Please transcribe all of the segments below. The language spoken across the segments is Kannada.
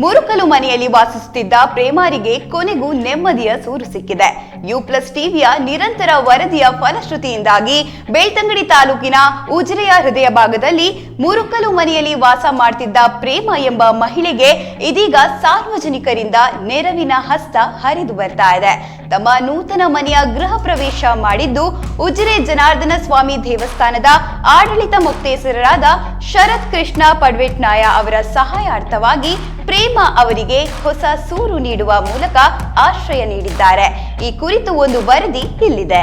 ಮುರುಕಲು ಮನೆಯಲ್ಲಿ ವಾಸಿಸುತ್ತಿದ್ದ ಪ್ರೇಮಾರಿಗೆ ಕೊನೆಗೂ ನೆಮ್ಮದಿಯ ಸೂರು ಸಿಕ್ಕಿದೆ. ಯು ಪ್ಲಸ್ ಟಿವಿಯ ನಿರಂತರ ವರದಿಯ ಫಲಶ್ರುತಿಯಿಂದಾಗಿ ಬೆಳ್ತಂಗಡಿ ತಾಲೂಕಿನ ಉಜಿರೆಯ ಹೃದಯ ಭಾಗದಲ್ಲಿ ಮುರುಕಲು ಮನೆಯಲ್ಲಿ ವಾಸ ಮಾಡ್ತಿದ್ದ ಪ್ರೇಮ ಎಂಬ ಮಹಿಳೆಗೆ ಇದೀಗ ಸಾರ್ವಜನಿಕರಿಂದ ನೆರವಿನ ಹಸ್ತ ಹರಿದು ಬರ್ತಾ ಇದೆ. ತಮ್ಮ ನೂತನ ಮನೆಯ ಗೃಹ ಪ್ರವೇಶ ಮಾಡಿದ್ದು ಉಜಿರೆ ಜನಾರ್ದನ ಸ್ವಾಮಿ ದೇವಸ್ಥಾನದ ಆಡಳಿತ ಮುಕ್ತೇಸರರಾದ ಶರತ್ ಕೃಷ್ಣ ಪಡ್ವೆಟ್ನಾಯ ಅವರ ಸಹಾಯಾರ್ಥವಾಗಿ ಪ್ರೇಮ ಅವರಿಗೆ ಹೊಸ ಸೂರು ನೀಡುವ ಮೂಲಕ ಆಶ್ರಯ ನೀಡಿದ್ದಾರೆ. ಈ ಕುರಿತು ಒಂದು ವರದಿ ಇಲ್ಲಿದೆ.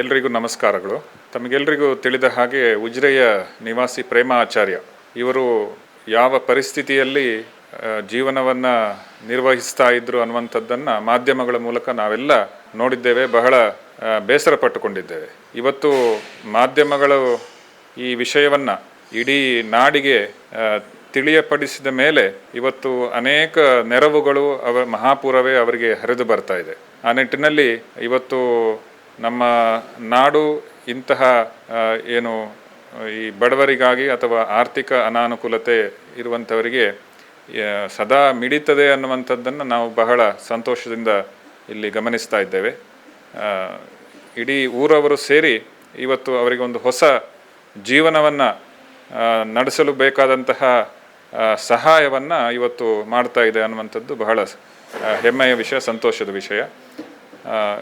ಎಲ್ರಿಗೂ ನಮಸ್ಕಾರಗಳು. ತಮಗೆಲ್ರಿಗೂ ತಿಳಿದ ಹಾಗೆ ಉಜಿರೆಯ ನಿವಾಸಿ ಪ್ರೇಮ ಆಚಾರ್ಯ ಇವರು ಯಾವ ಪರಿಸ್ಥಿತಿಯಲ್ಲಿ ಜೀವನವನ್ನ ನಿರ್ವಹಿಸ್ತಾ ಇದ್ರು ಅನ್ನುವಂಥದ್ದನ್ನು ಮಾಧ್ಯಮಗಳ ಮೂಲಕ ನಾವೆಲ್ಲ ನೋಡಿದ್ದೇವೆ, ಬಹಳ ಬೇಸರ ಪಟ್ಟುಕೊಂಡಿದ್ದೇವೆ. ಇವತ್ತು ಮಾಧ್ಯಮಗಳು ಈ ವಿಷಯವನ್ನ ಇಡೀ ನಾಡಿಗೆ ತಿಳಿಯಪಡಿಸಿದ ಮೇಲೆ ಇವತ್ತು ಅನೇಕ ನೆರವುಗಳು ಅವ ಮಹಾಪೂರವೇ ಅವರಿಗೆ ಹರಿದು ಬರ್ತಾ ಇದೆ. ಆ ನಿಟ್ಟಿನಲ್ಲಿ ಇವತ್ತು ನಮ್ಮ ನಾಡು ಇಂತಹ ಏನು, ಈ ಬಡವರಿಗಾಗಿ ಅಥವಾ ಆರ್ಥಿಕ ಅನಾನುಕೂಲತೆ ಇರುವಂಥವರಿಗೆ ಸದಾ ಮಿಡಿತದೆ ಅನ್ನುವಂಥದ್ದನ್ನು ನಾವು ಬಹಳ ಸಂತೋಷದಿಂದ ಇಲ್ಲಿ ಗಮನಿಸ್ತಾ ಇದ್ದೇವೆ. ಇಡೀ ಊರವರು ಸೇರಿ ಇವತ್ತು ಅವರಿಗೆ ಒಂದು ಹೊಸ ಜೀವನವನ್ನು ನಡೆಸಲು ಬೇಕಾದಂತಹ ಸಹಾಯವನ್ನು ಇವತ್ತು ಮಾಡ್ತಾ ಇದೆ ಅನ್ನುವಂಥದ್ದು ಬಹಳ ಹೆಮ್ಮೆಯ ವಿಷಯ, ಸಂತೋಷದ ವಿಷಯ.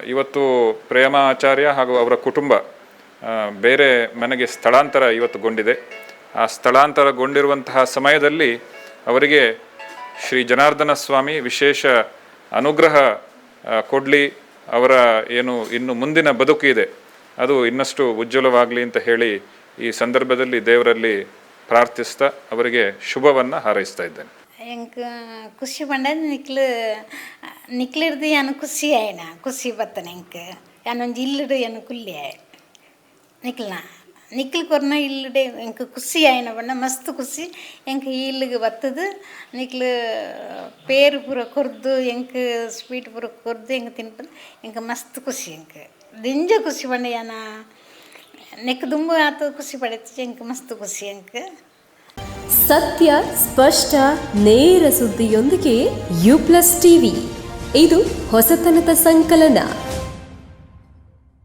ಇವತ್ತು ಪ್ರೇಮ ಆಚಾರ್ಯ ಹಾಗೂ ಅವರ ಕುಟುಂಬ ಬೇರೆ ಮನೆಗೆ ಸ್ಥಳಾಂತರ ಇವತ್ತುಗೊಂಡಿದೆ. ಆ ಸ್ಥಳಾಂತರಗೊಂಡಿರುವಂತಹ ಸಮಯದಲ್ಲಿ ಅವರಿಗೆ ಶ್ರೀ ಜನಾರ್ದನ ಸ್ವಾಮಿ ವಿಶೇಷ ಅನುಗ್ರಹ ಕೊಡಲಿ. ಅವರ ಏನು ಇನ್ನು ಮುಂದಿನ ಬದುಕು ಇದೆ. ಅದು ಇನ್ನಷ್ಟು ಉಜ್ವಲವಾಗಲಿ ಅಂತ ಹೇಳಿ ಈ ಸಂದರ್ಭದಲ್ಲಿ ದೇವರಲ್ಲಿ ಪ್ರಾರ್ಥಿಸ್ತಾ ಅವರಿಗೆ ಶುಭವನ್ನು ಹಾರೈಸ್ತಾ ಇದ್ದೇನೆ. ಖುಷಿ ಬಂಡ ನಿಕ್ಲು, ನಿಕ್ಲಿಡ್ದು ಏನು ಖುಷಿ ಆಯ್ನ? ಖುಷಿ ಬತ್ತನೆ ಎಂಕ್? ಯಾನೊಂದು ಇಲ್ಲಿಡು ಏನು ಕುಲ್ಲಿ ಆಯ್? ನಿಕ್ಲನ? ನಿಕ್ಲ್ ಕೊರ್ನ ಇಲ್ಲಿಡೆ ಎಂಕ್ ಖುಷಿ ಆಯ್ನ ಬಣ್ಣ ಮಸ್ತ್ ಖುಷಿ. ಎಂಕ್ ಇಲ್ಲಿಗೆ ಬತ್ತದು, ನಿಕ್ಲು ಪೇರು ಪೂರ ಕೊರ್ದು, ಎಂಕ್ ಸ್ವೀಟ್ ಪೂರ ಕೊರ್ದು, ಎಂಕ್ ತಿನ್ಪದು, ಎಂಕ್ ಮಸ್ತ್ ಖುಷಿ ಎಂಕ್. ದಿಂಜ ಖುಷಿ ಪಂಡ ಯಾನ ನೆಕ್ ದುಂಬು ಆತು, ಖುಷಿ ಪಡೈತಿ ಅಂಕ ಮಸ್ತ್ ಖುಷಿ ಅಂಕ ಸತ್ಯ, ಸ್ಪಷ್ಟ, ನೇರ ಸುದ್ದಿಯೊಂದಿಗೆ ಯು ಪ್ಲಸ್ ಟಿವಿ. ಇದು ಹೊಸತನದ ಸಂಕಲನ.